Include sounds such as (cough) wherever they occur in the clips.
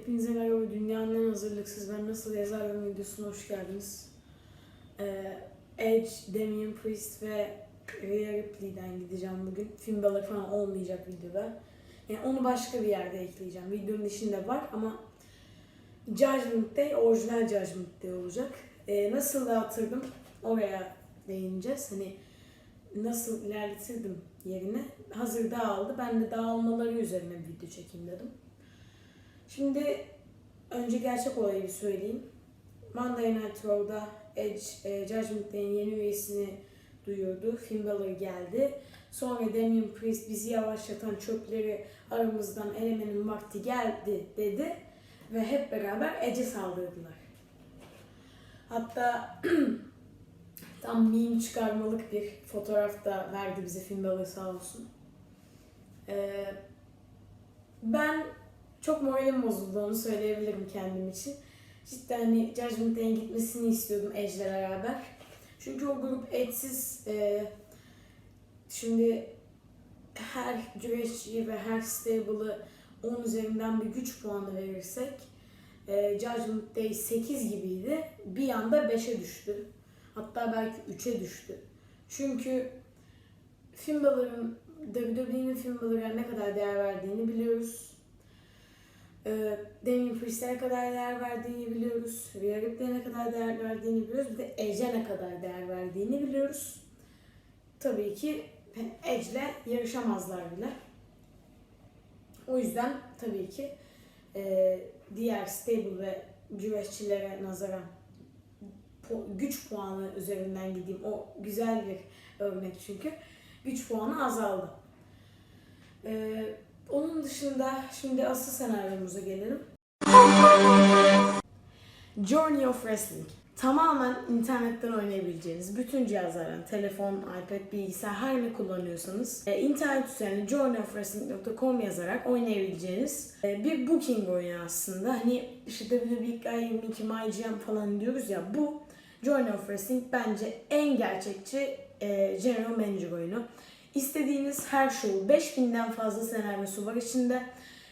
Hepinize merhaba. Dünyanın en hazırlıksız ben nasıl yazarım videosuna hoş geldiniz. Ee, Edge, Damien Priest ve Rhea Ripley'den gideceğim bugün. Film balık falan olmayacak videoda. Yani onu başka bir yerde ekleyeceğim. Videonun içinde var ama Judgment Day, orijinal Judgment Day olacak. Ee, nasıl dağıtırdım oraya değineceğiz. Hani nasıl ilerletirdim yerine. Hazır dağıldı. Ben de dağılmaları üzerine bir video çekeyim dedim. Şimdi önce gerçek olayı bir söyleyeyim. Monday Night Raw'da Edge, e, Judgment Day'in yeni üyesini duyurdu. Finn Balor geldi. Sonra Damien Priest bizi yavaşlatan çöpleri aramızdan elemenin vakti geldi dedi. Ve hep beraber Edge'e saldırdılar. Hatta (clears throat) tam meme çıkarmalık bir fotoğraf da verdi bize Finn Balor sağ olsun. Ee, ben çok moralim bozuldu onu söyleyebilirim kendim için. Cidden hani Judgment Day'in gitmesini istiyordum Edge'le beraber. Çünkü o grup Edge'siz e, şimdi her güreşçiyi ve her stable'ı 10 üzerinden bir güç puanı verirsek e, Judgment Day 8 gibiydi. Bir anda 5'e düştü. Hatta belki 3'e düştü. Çünkü Finn Balor'ın WWE'nin Finn Balor'a ne kadar değer verdiğini biliyoruz. E, Damien Priest'e ne kadar değer verdiğini biliyoruz. Ripley'e ne kadar değer verdiğini biliyoruz. Bir de ne kadar değer verdiğini biliyoruz. Tabii ki Edge'le yarışamazlar bile. O yüzden tabii ki e, diğer stable ve güreşçilere nazaran güç puanı üzerinden gideyim. O güzel bir örnek çünkü. Güç puanı azaldı. E, onun dışında şimdi asıl senaryomuza gelelim. Journey of Wrestling. Tamamen internetten oynayabileceğiniz bütün cihazlardan, telefon, iPad, bilgisayar her ne kullanıyorsanız e, internet üzerine journeyofwrestling.com yazarak oynayabileceğiniz e, bir booking oyunu aslında. Hani işte WWE 22 MyGM falan diyoruz ya bu Journey of Wrestling bence en gerçekçi e, General Manager oyunu. İstediğiniz her show 5000'den fazla senaryosu var içinde.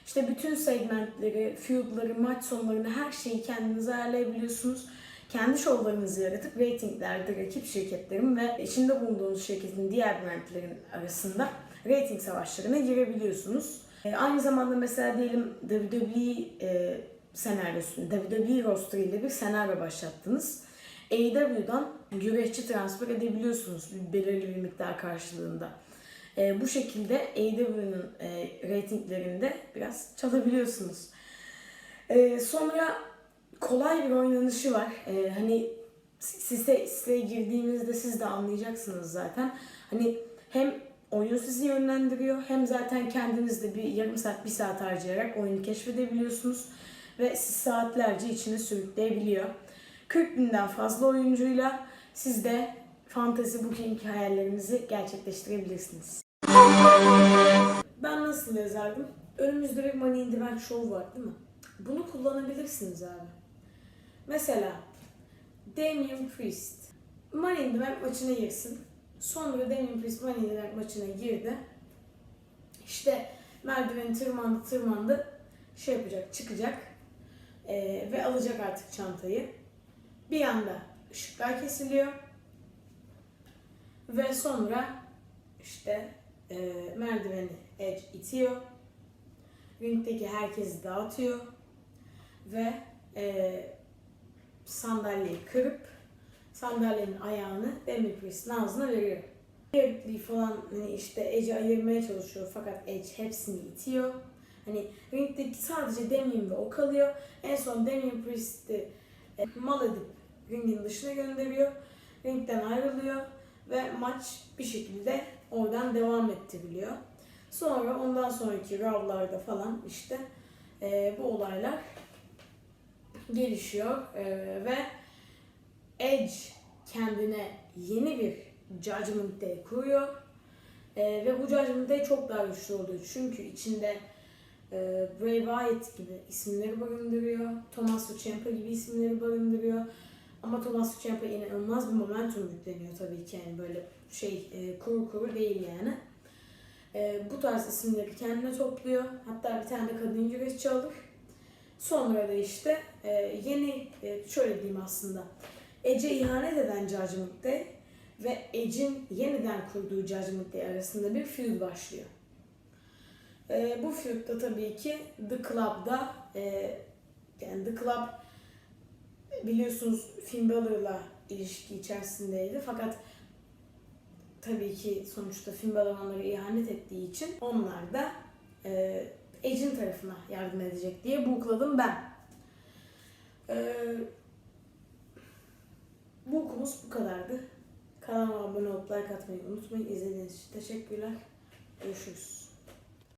İşte bütün segmentleri, feudları, maç sonlarını her şeyi kendiniz ayarlayabiliyorsunuz. Kendi şovlarınızı yaratıp ratinglerde rakip şirketlerin ve içinde bulunduğunuz şirketin diğer brandlerin arasında rating savaşlarına girebiliyorsunuz. E, aynı zamanda mesela diyelim WWE e, senaryosunu, WWE roster ile bir senaryo başlattınız. AEW'dan güreşçi transfer edebiliyorsunuz belirli bir miktar karşılığında. E, bu şekilde AEW'nin e, ratinglerinde biraz çalabiliyorsunuz. E, sonra kolay bir oynanışı var. E, hani site, siteye girdiğinizde siz de anlayacaksınız zaten. Hani hem oyun sizi yönlendiriyor hem zaten kendiniz de bir yarım saat, bir saat harcayarak oyunu keşfedebiliyorsunuz. Ve sizi saatlerce içine sürükleyebiliyor. 40 binden fazla oyuncuyla siz de fantasy booking hayallerinizi gerçekleştirebilirsiniz. Ben nasıl yazardım? Önümüzde bir Money in the Bank show var değil mi? Bunu kullanabilirsiniz abi. Mesela Damien Priest Money in the Bank maçına girsin. Sonra Damien Priest Money in the Bank maçına girdi. İşte merdiveni tırmandı tırmandı şey yapacak çıkacak Ee, ve alacak artık çantayı. Bir anda ışıklar kesiliyor ve sonra işte e, merdiveni Edge itiyor. Ringdeki herkesi dağıtıyor ve e, sandalyeyi kırıp sandalyenin ayağını Damien Priest'in ağzına veriyor. Ripley falan hani işte Edge'i ayırmaya çalışıyor fakat Edge hepsini itiyor. Hani ringdeki sadece Damien ve o kalıyor. En son Damien Priest'i e, mal edip ringin dışına gönderiyor. Ringden ayrılıyor ve maç bir şekilde oradan devam ettiriliyor. Sonra ondan sonraki ravlarda falan işte e, bu olaylar gelişiyor E, ve Edge kendine yeni bir Judgment Day kuruyor E, ve bu Judgment Day çok daha güçlü oluyor çünkü içinde e, Bray Wyatt gibi isimleri barındırıyor, Tommaso Ciampa gibi isimleri barındırıyor. Ama Thomas Ciampa inanılmaz bir momentum yükleniyor tabii ki yani böyle şey e, kuru kuru değil yani. E, bu tarz isimleri kendine topluyor. Hatta bir tane de kadın güreşçi alır. Sonra da işte e, yeni, e, şöyle diyeyim aslında. Ece ihanet eden Judgment Day ve Edge'in yeniden kurduğu Judgment Day arasında bir feud başlıyor. E, bu feud da tabii ki The Club'da e, yani The Club biliyorsunuz Finn Balor'la ilişki içerisindeydi fakat tabii ki sonuçta Finn Balor ihanet ettiği için onlar da e, tarafına yardım edecek diye bukladım ben. E, bu okumuz bu kadardı. Kanalıma abone olup like atmayı unutmayın. İzlediğiniz için teşekkürler. Görüşürüz.